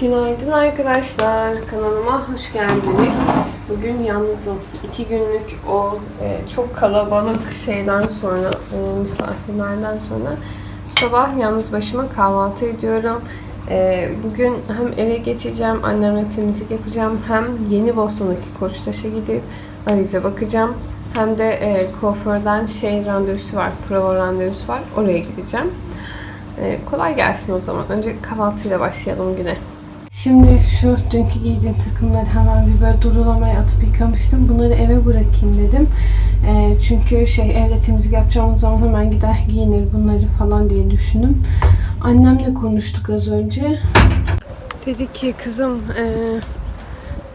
Günaydın arkadaşlar. Kanalıma hoş geldiniz. Bugün yalnızım. İki günlük o e, çok kalabalık şeyden sonra, e, misafirlerden sonra bu sabah yalnız başıma kahvaltı ediyorum. E, bugün hem eve geçeceğim, annemle temizlik yapacağım, hem Yeni Boston'daki Koçtaş'a gidip arize bakacağım. Hem de e, kuaförden şey randevusu var, prova randevusu var. Oraya gideceğim. E, kolay gelsin o zaman. Önce kahvaltıyla başlayalım güne. Şimdi şu dünkü giydiğim takımları hemen bir böyle durulamaya atıp yıkamıştım. Bunları eve bırakayım dedim. Ee, çünkü şey evde temizlik yapacağımız zaman hemen gider giyinir bunları falan diye düşündüm. Annemle konuştuk az önce. Dedi ki kızım ee,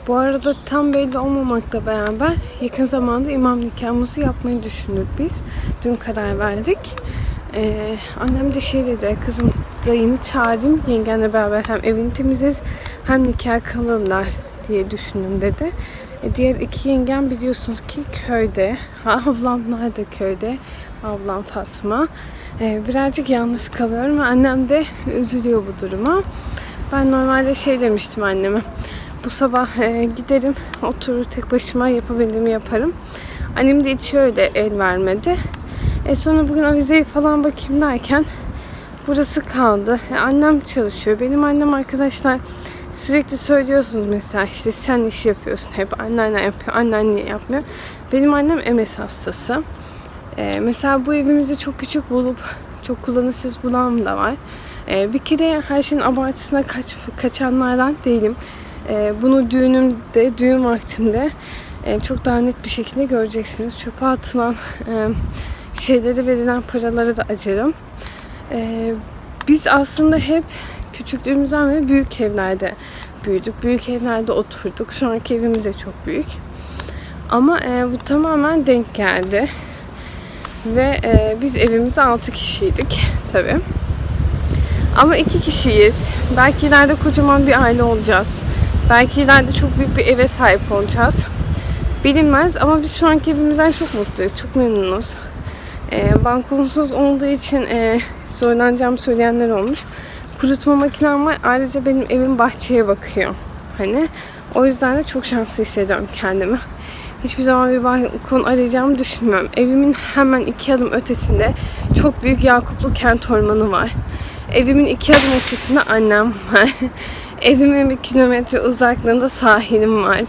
bu arada tam belli olmamakla beraber yakın zamanda imam nikahımızı yapmayı düşündük biz. Dün karar verdik. Ee, annem de şey dedi, kızım dayını çağırayım, yengenle beraber hem evini temizleriz hem nikah kalırlar diye düşündüm dedi. E, diğer iki yengem biliyorsunuz ki köyde, ablamlar da köyde, ablam Fatma. Ee, birazcık yalnız kalıyorum annem de üzülüyor bu duruma. Ben normalde şey demiştim anneme, bu sabah e, giderim, oturur tek başıma yapabildiğimi yaparım. Annem de hiç öyle el vermedi. E sonra bugün avizeyi falan bakayım derken burası kaldı. E, annem çalışıyor. Benim annem arkadaşlar sürekli söylüyorsunuz mesela işte sen iş yapıyorsun. Hep anneanne yapıyor, anneanne yapmıyor. Benim annem MS hastası. E, mesela bu evimizi çok küçük bulup çok kullanışsız bulan da var. E, bir kere her şeyin abartısına kaç, kaçanlardan değilim. E, bunu düğünümde, düğün vaktimde e, çok daha net bir şekilde göreceksiniz. Çöpe atılan e, şeylere verilen paraları da acırım. Ee, biz aslında hep küçüklüğümüzden beri büyük evlerde büyüdük. Büyük evlerde oturduk. Şu anki evimiz de çok büyük. Ama e, bu tamamen denk geldi. Ve e, biz evimizde 6 kişiydik tabii. Ama iki kişiyiz. Belki ileride kocaman bir aile olacağız. Belki ileride çok büyük bir eve sahip olacağız. Bilinmez ama biz şu anki evimizden çok mutluyuz. Çok memnunuz. E, balkonsuz olduğu için e, zorlanacağımı söyleyenler olmuş. Kurutma makinem var. Ayrıca benim evim bahçeye bakıyor. Hani o yüzden de çok şanslı hissediyorum kendimi. Hiçbir zaman bir balkon arayacağımı düşünmüyorum. Evimin hemen iki adım ötesinde çok büyük Yakuplu kent ormanı var. Evimin iki adım ötesinde annem var. Evimin bir kilometre uzaklığında sahilim var.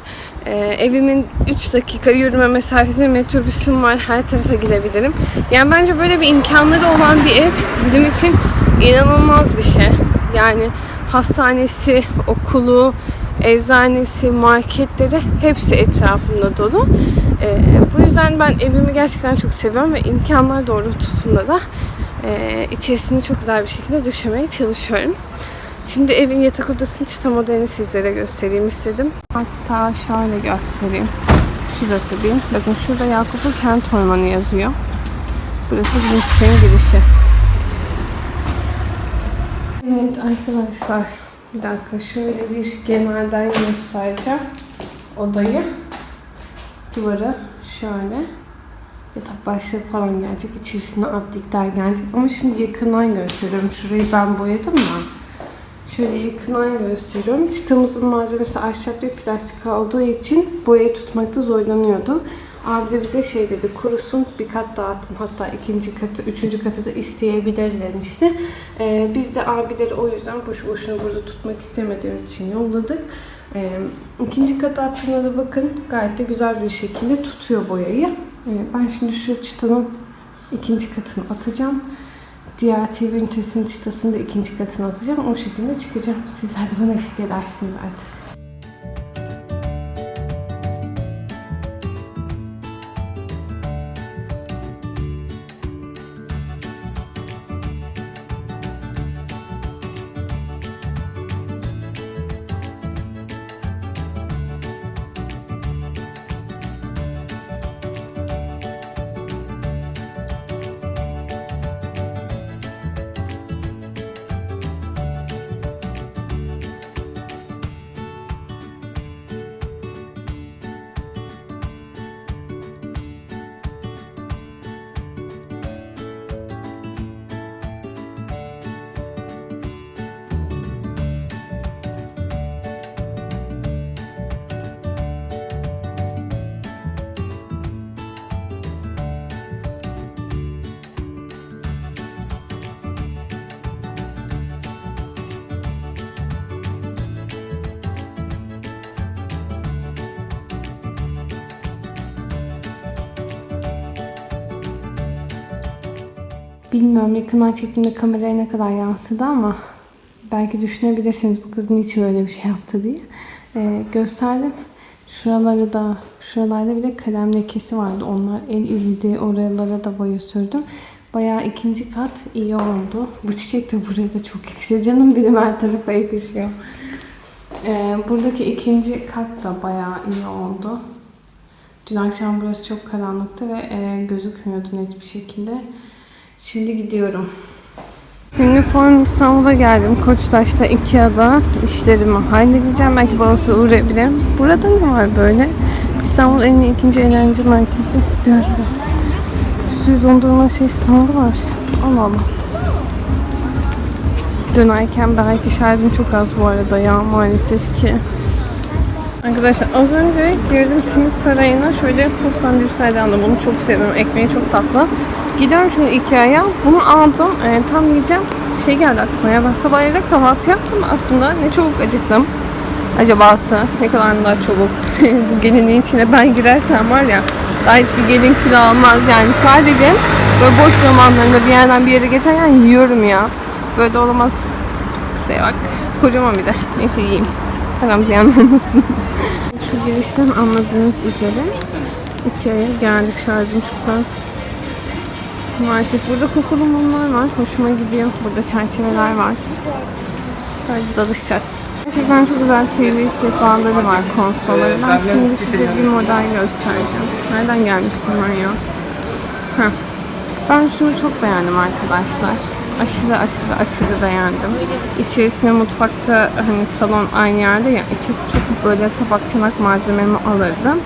Ee, evimin 3 dakika yürüme mesafesinde metrobüsüm var. Her tarafa gidebilirim. Yani bence böyle bir imkanları olan bir ev bizim için inanılmaz bir şey. Yani hastanesi, okulu, eczanesi, marketleri hepsi etrafında dolu. Ee, bu yüzden ben evimi gerçekten çok seviyorum ve imkanlar doğrultusunda da e, içerisini çok güzel bir şekilde düşürmeye çalışıyorum. Şimdi evin yatak odasının çıta modelini sizlere göstereyim istedim. Hatta şöyle göstereyim. Şurası bir. Bakın şurada Yakuplu Kent Ormanı yazıyor. Burası bizim sitenin girişi. Evet arkadaşlar. Bir dakika şöyle bir genelden göstereceğim. Odayı. Duvara şöyle. Yatak başlığı falan gelecek. İçerisine aplikler gelecek. Ama şimdi yakından gösteriyorum. Şurayı ben boyadım da. Şöyle yakından gösteriyorum. Çıtamızın malzemesi ahşap ve plastik olduğu için boyayı tutmakta zorlanıyordu. Abi de bize şey dedi, kurusun bir kat daha atın. Hatta ikinci katı, üçüncü katı da isteyebilir demişti. Ee, biz de abileri o yüzden boşu boşuna burada tutmak istemediğimiz için yolladık. Ee, ikinci katı attığına da bakın gayet de güzel bir şekilde tutuyor boyayı. Ee, ben şimdi şu çıtanın ikinci katını atacağım. Diğer TV ünitesinin çıtasını da ikinci katına atacağım. O şekilde çıkacağım. Sizler de bana eşlik edersiniz artık. Bilmiyorum yakından çektiğimde kameraya ne kadar yansıdı ama belki düşünebilirsiniz bu kız niçin öyle bir şey yaptı diye. Ee, gösterdim. Şuraları da, şuralarda bir de kalem lekesi vardı. Onlar el ildi. Oralara da boya sürdüm. Bayağı ikinci kat iyi oldu. Bu çiçek de buraya da çok yakışıyor. Canım benim her tarafa yakışıyor. Ee, buradaki ikinci kat da bayağı iyi oldu. Dün akşam burası çok karanlıktı ve e, gözükmüyordu net bir şekilde. Şimdi gidiyorum. Şimdi Form İstanbul'a geldim. Koçtaş'ta Ikea'da işlerimi halledeceğim. Belki babası uğrayabilirim. Burada ne var böyle? İstanbul en iyi ikinci eğlence merkezi. Bir arada. Sürü dondurma şey standı var. Allah Allah. Dönerken belki şarjım çok az bu arada ya maalesef ki. Arkadaşlar az önce girdim simit sarayına şöyle pul sandviçlerden aldım. Bunu çok seviyorum. Ekmeği çok tatlı. Gidiyorum şimdi Ikea'ya. Bunu aldım. Ee, tam yiyeceğim. Şey geldi aklıma ya ben sabah evde kahvaltı yaptım aslında. Ne çabuk acıktım. Acabası ne kadar daha çabuk. Bu gelinliğin içine ben girersem var ya daha hiçbir gelin kilo almaz. Yani sadece böyle boş zamanlarında bir yerden bir yere geçerken yiyorum ya. Böyle de olamaz. Şey bak. Kocaman bir de. Neyse yiyeyim. Param ziyan olmasın. Şu girişten anladığınız üzere Ikea'ya geldik. Şarjım çok az. Maalesef burada kokulu mumlar var. Hoşuma gidiyor. Burada çerçeveler var. Böyle dalışacağız. Gerçekten çok güzel TV sehpaları var konsolları. Ben şimdi size bir model göstereceğim. Nereden gelmiştim ben ya? Heh. Ben şunu çok beğendim arkadaşlar. Aşırı aşırı aşırı beğendim. İçerisine mutfakta hani salon aynı yerde ya. İçerisi çok böyle tabak çanak malzememi alırdım.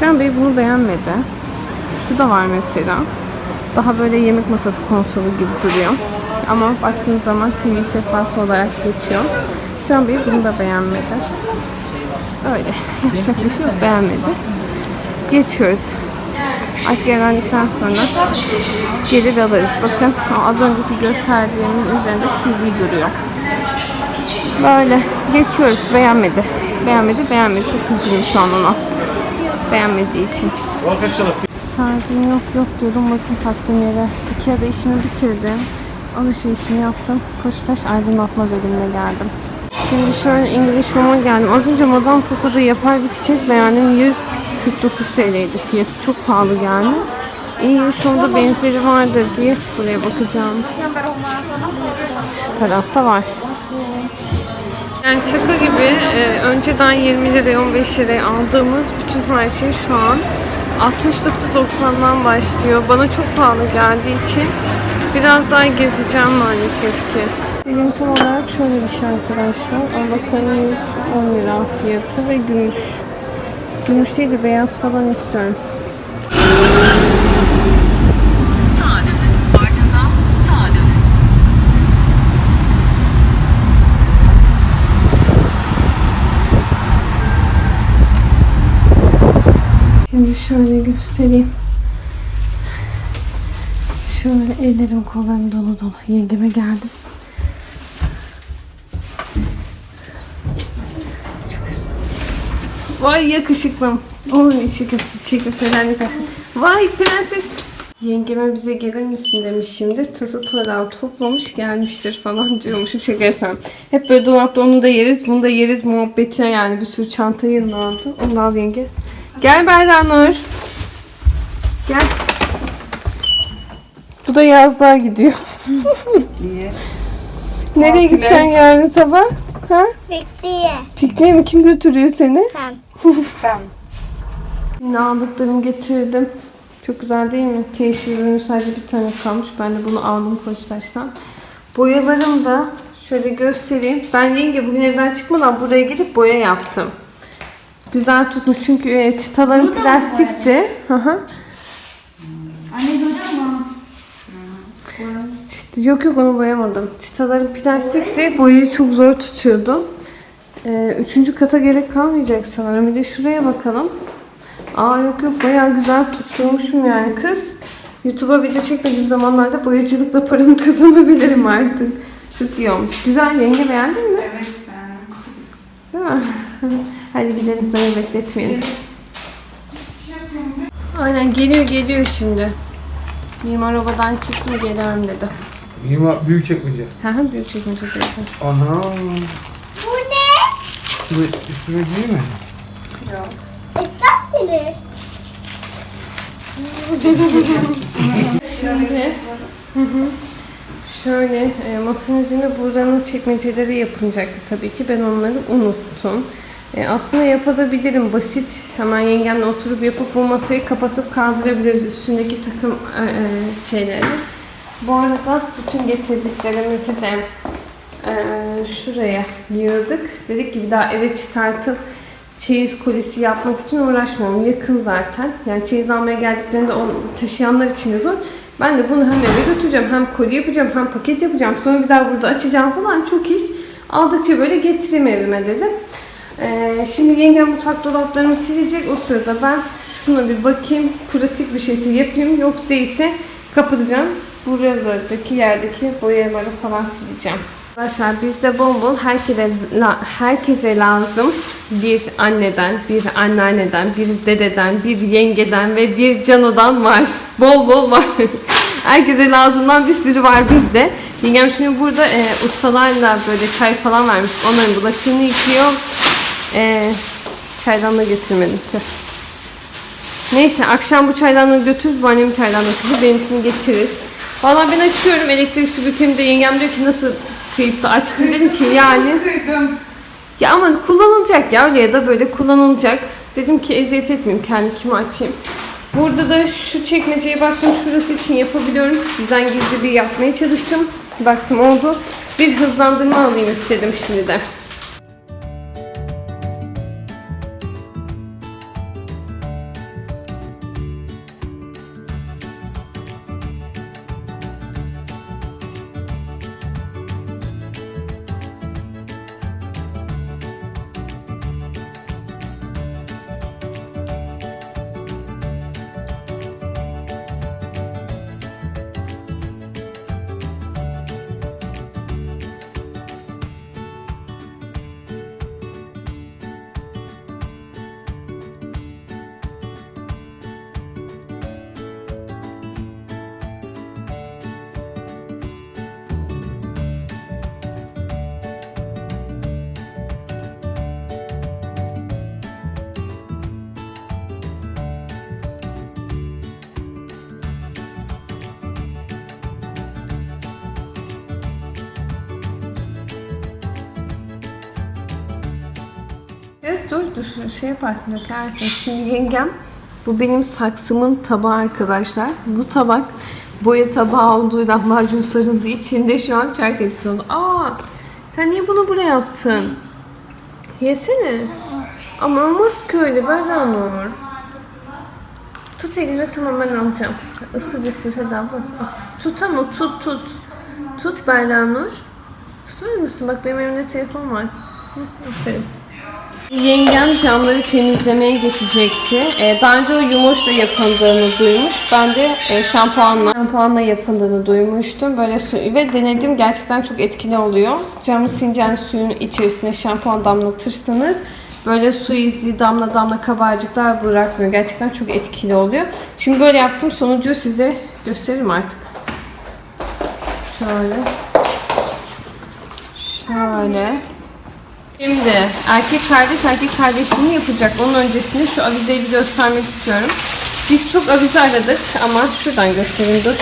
Can Bey bunu beğenmedi. Şu da var mesela. Daha böyle yemek masası konsolu gibi duruyor. Ama baktığınız zaman TV sehpası olarak geçiyor. Can Bey bunu da beğenmedi. Öyle. Yapacak bir şey yok. Beğenmedi. Geçiyoruz. Artık evlendikten sonra gelir alırız. Bakın az önceki gösterdiğimin üzerinde TV duruyor. Böyle geçiyoruz. Beğenmedi. Beğenmedi, beğenmedi. Çok üzgünüm şu an ona. Beğenmediği için. Şarjım yok yok diyordum. Bakın taktığım yere. Ikea'da işimi bitirdim. Alışverişimi yaptım. Koçtaş aydınlatma bölümüne geldim. Şimdi şöyle İngiliz Home'a geldim. Az önce Madame Coco'da yapay bir çiçek beğendim. 149 TL'ydi fiyatı. Çok pahalı geldi. İngiliz Home'da benzeri vardır diye buraya bakacağım. Şu tarafta var. Yani şaka gibi e, önceden 20 liraya 15 liraya aldığımız bütün her şey şu an 69.90'dan başlıyor. Bana çok pahalı geldiği için biraz daha gezeceğim maalesef ki. Dilim tam olarak şöyle bir şey arkadaşlar. Avokado 110 lira fiyatı ve gümüş. Gümüş değil de beyaz falan istiyorum. Şimdi şöyle göstereyim. Şöyle ellerim kollarım dolu dolu. Yengeme geldim. Vay yakışıklım. Oy şıkı şıkı falan yakışıklı. Vay prenses. Yengeme bize gelir misin demişimdir. Tası tarağı toplamış gelmiştir falan diyormuşum şaka yapıyorum. Hep böyle dolapta onu da yeriz bunu da yeriz muhabbetine yani bir sürü çanta da al yenge. Gel Berdan Nur. Gel. Bu da yazlığa gidiyor. Niye? Nereye Tatile. gideceksin yarın sabah? Ha? Bekliye. Pikniğe mi? Kim götürüyor seni? Sen. Ben. Yine aldıklarımı getirdim. Çok güzel değil mi? Teşhir ürünü sadece bir tane kalmış. Ben de bunu aldım Koçtaş'tan. Boyalarım da şöyle göstereyim. Ben yenge bugün evden çıkmadan buraya gelip boya yaptım. Güzel tutmuş çünkü e, çıtalarım plastikti. Hı hı. Anne musun? İşte yok yok onu boyamadım. Çıtalarım plastikti. Boyayı çok zor tutuyordu. Ee, üçüncü kata gerek kalmayacak sanırım. Bir de şuraya bakalım. Aa yok yok bayağı güzel tutturmuşum yani kız. YouTube'a video çekmediğim zamanlarda boyacılıkla paramı kazanabilirim artık. Çok iyi olmuş. Güzel yenge beğendin mi? Evet ben. Değil mi? Hadi gidelim dayı bekletmeyelim. Aynen geliyor geliyor şimdi. Mimar obadan çıktım geliyorum dedi. Mimar büyük çekmece. Hı hı büyük çekmece dedi. Ana. Bu ne? Üstüme, üstüme değil mi? Etraf bilir. Şimdi hı hı. şöyle e, masanın üzerine buranın çekmeceleri yapılacaktı tabii ki. Ben onları unuttum. E, aslında yapabilirim basit. Hemen yengemle oturup yapıp bu masayı kapatıp kaldırabiliriz üstündeki takım e, e, şeyleri. Bu arada bütün getirdiklerimizi de e, şuraya yığdık. Dedik ki bir daha eve çıkartıp çeyiz kolisi yapmak için uğraşmıyorum. Yakın zaten. Yani çeyiz almaya geldiklerinde onu taşıyanlar için de zor. Ben de bunu hem eve götüreceğim, hem koli yapacağım, hem paket yapacağım. Sonra bir daha burada açacağım falan. Çok iş. Aldıkça böyle getireyim evime dedim. Ee, şimdi yengem mutfak dolaplarımı silecek. O sırada ben şuna bir bakayım. Pratik bir şeyse yapayım. Yok değilse kapatacağım. Buralardaki yerdeki boyaları falan sileceğim. Arkadaşlar bizde bol bol herkese, herkese lazım bir anneden, bir anneanneden, bir dededen, bir yengeden ve bir canodan var. Bol bol var. herkese lazımdan bir sürü var bizde. Yengem şimdi burada e, ustalarla böyle çay falan vermiş. Onların bulaşığını yıkıyor. E, çaydanlığı getirmedim. Tüh. Neyse akşam bu çaydanlığı götürürüz. Bu annemin çaydanlığı benimkini getiririz. Valla ben açıyorum elektrik süpürgemi de yengem diyor ki nasıl kıyıp da açtın dedim ki yani. Ya ama kullanılacak ya öyle ya da böyle kullanılacak. Dedim ki eziyet etmeyeyim kendi kimi açayım. Burada da şu çekmeceye baktım şurası için yapabiliyorum. Sizden gizli bir yapmaya çalıştım. Baktım oldu. Bir hızlandırma alayım istedim şimdi de. Kız dur dur şey yaparsın dökersin. Şimdi yengem bu benim saksımın tabağı arkadaşlar. Bu tabak boya tabağı olduğu lahmacun sarıldığı için de şu an çay tepsisi oldu. Aa sen niye bunu buraya attın? Yesene. Ama olmaz ki öyle Berra Nur. Tut eline tamam ben alacağım. Isır ısır hadi abla. Tut ama tut tut. Tut Berra Nur. Tutar mısın? Bak benim elimde telefon var. Aferin. Yengem camları temizlemeye geçecekti. Ee, daha önce o yumoşla yapıldığını duymuş. Ben de e, şampuanla, şampuanla yapıldığını duymuştum. Böyle su ve denedim gerçekten çok etkili oluyor. Camı sincan suyun içerisine şampuan damlatırsanız böyle su izi damla damla kabarcıklar bırakmıyor. Gerçekten çok etkili oluyor. Şimdi böyle yaptım. Sonucu size gösteririm artık. Şöyle. Şöyle. Şimdi erkek kardeş erkek kardeşliğini yapacak. Onun öncesinde şu avizeyi bir göstermek istiyorum. Biz çok avize aradık ama şuradan göstereyim dur.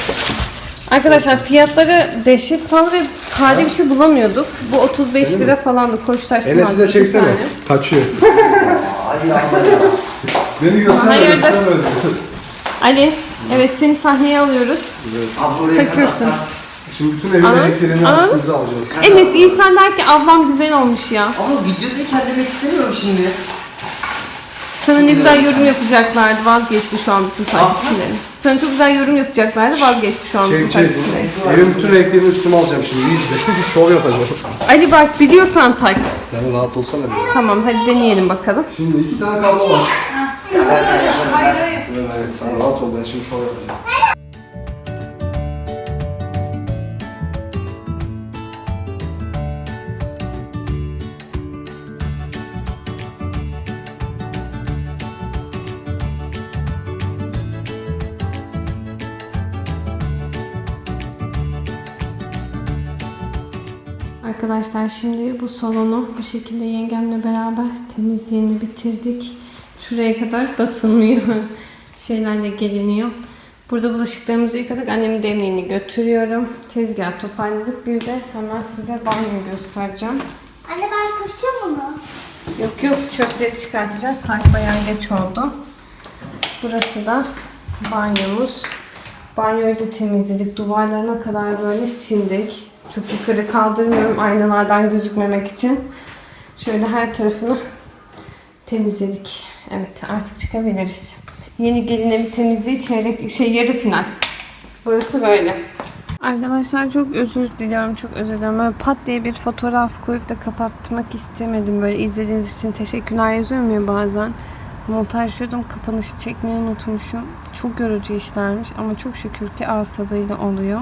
Arkadaşlar fiyatları dehşet pahalı ve sade bir şey bulamıyorduk. Bu 35 lira falandı. Koçtaş'tan Enes'i de çeksene. Kaçıyor. Beni gösterme. Hayırdır? gösterme. Ali, evet seni sahneye alıyoruz. Takıyorsun. Şimdi bütün evin Anam, elektriğini anam. üstümüze alacağız. Enes iyi sen der ki ablam güzel olmuş ya. Ama videodayken demek istemiyorum şimdi. Sana ne güzel yorum yapacaklardı vazgeçti şu an bütün takipçilerin. Sana çok güzel yorum yapacaklardı vazgeçti şu an bütün Çek çek. takipçilerin. Evin bütün renklerini üstüme alacağım şimdi. İzle. Şov yapacağım. Ali bak biliyorsan tak. Sen rahat olsana bir. Tamam hadi deneyelim bakalım. Şimdi iki tane kablo var. Hayır hayır. Evet, sen rahat ol ben şimdi şov yapacağım. Şimdi bu salonu bu şekilde yengemle beraber temizliğini bitirdik. Şuraya kadar basılmıyor. Şeylerle geliniyor. Burada bulaşıklarımızı yıkadık. Annemin demliğini götürüyorum. Tezgah toparladık. Bir de hemen size banyo göstereceğim. Anne ben taşıyayım bunu. Yok yok çöpleri çıkartacağız. Saat bayağı geç oldu. Burası da banyomuz. Banyoyu da temizledik. Duvarlarına kadar böyle sildik. Çok yukarı kaldırmıyorum aynalardan gözükmemek için. Şöyle her tarafını temizledik. Evet artık çıkabiliriz. Yeni gelin evi temizliği çeyrek şey yarı final. Burası böyle. Arkadaşlar çok özür diliyorum, çok özür diliyorum. Böyle pat diye bir fotoğraf koyup da kapatmak istemedim. Böyle izlediğiniz için teşekkürler yazıyorum ya bazen. Montajlıyordum, kapanışı çekmeyi unutmuşum. Çok yorucu işlermiş ama çok şükür ki ağız tadıyla oluyor.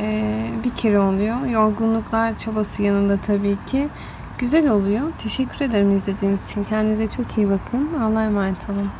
Ee, bir kere oluyor. Yorgunluklar çabası yanında tabii ki. Güzel oluyor. Teşekkür ederim izlediğiniz için. Kendinize çok iyi bakın. Allah'a emanet olun.